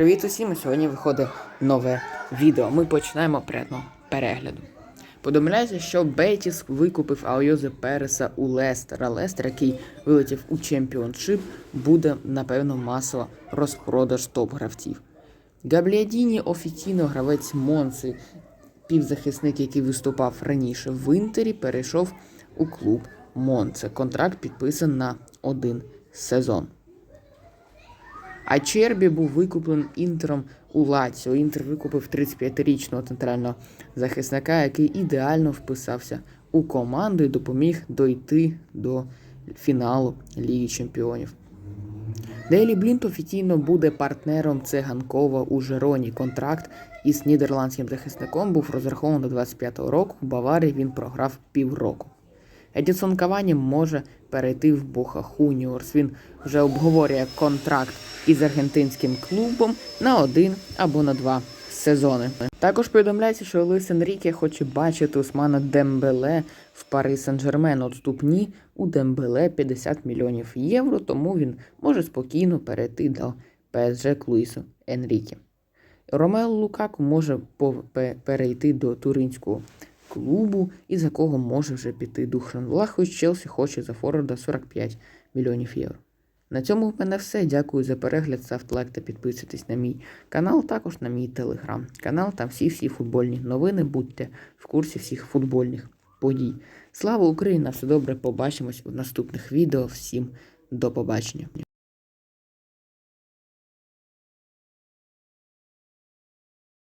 Привіт усім! Сьогодні виходить нове відео. Ми починаємо прямо перегляду. Повідомляється, що Бетіс викупив Айозе Переса у Лестера. Лестер, який вилетів у чемпіоншип, буде напевно масово розпродаж топ-гравців. Габліадіні офіційно гравець Монси, півзахисник, який виступав раніше в Інтері, перейшов у клуб Монце. Контракт підписан на один сезон. А Чербі був викуплений інтером у Лаціо. Інтер викупив 35-річного центрального захисника, який ідеально вписався у команду і допоміг дойти до фіналу Ліги Чемпіонів. Дейлі Блінт офіційно буде партнером Цеганкова у Жероні. Контракт із нідерландським захисником був розрахований до 25-го року. У Баварії він програв півроку. Едісон Кавані може перейти в Боха Хуніорс. Він вже обговорює контракт із аргентинським клубом на один або на два сезони. Також повідомляється, що Луїс Енріке хоче бачити Усмана Дембеле в Пари Сен-Жермен. Отступні у Дембеле 50 мільйонів євро, тому він може спокійно перейти до ПСЖ к Луїсу Енріке. Ромео Лукаку може перейти до туринського клубу, із якого може вже піти Духран Влахович. Челсі хоче за форварда 45 мільйонів євро. На цьому в мене все. Дякую за перегляд. Ставте лайк та підписуйтесь на мій канал, також на мій телеграм-канал. Там всі-всі футбольні новини. Будьте в курсі всіх футбольних подій. Слава Україні! Все добре! Побачимось у наступних відео. Всім до побачення!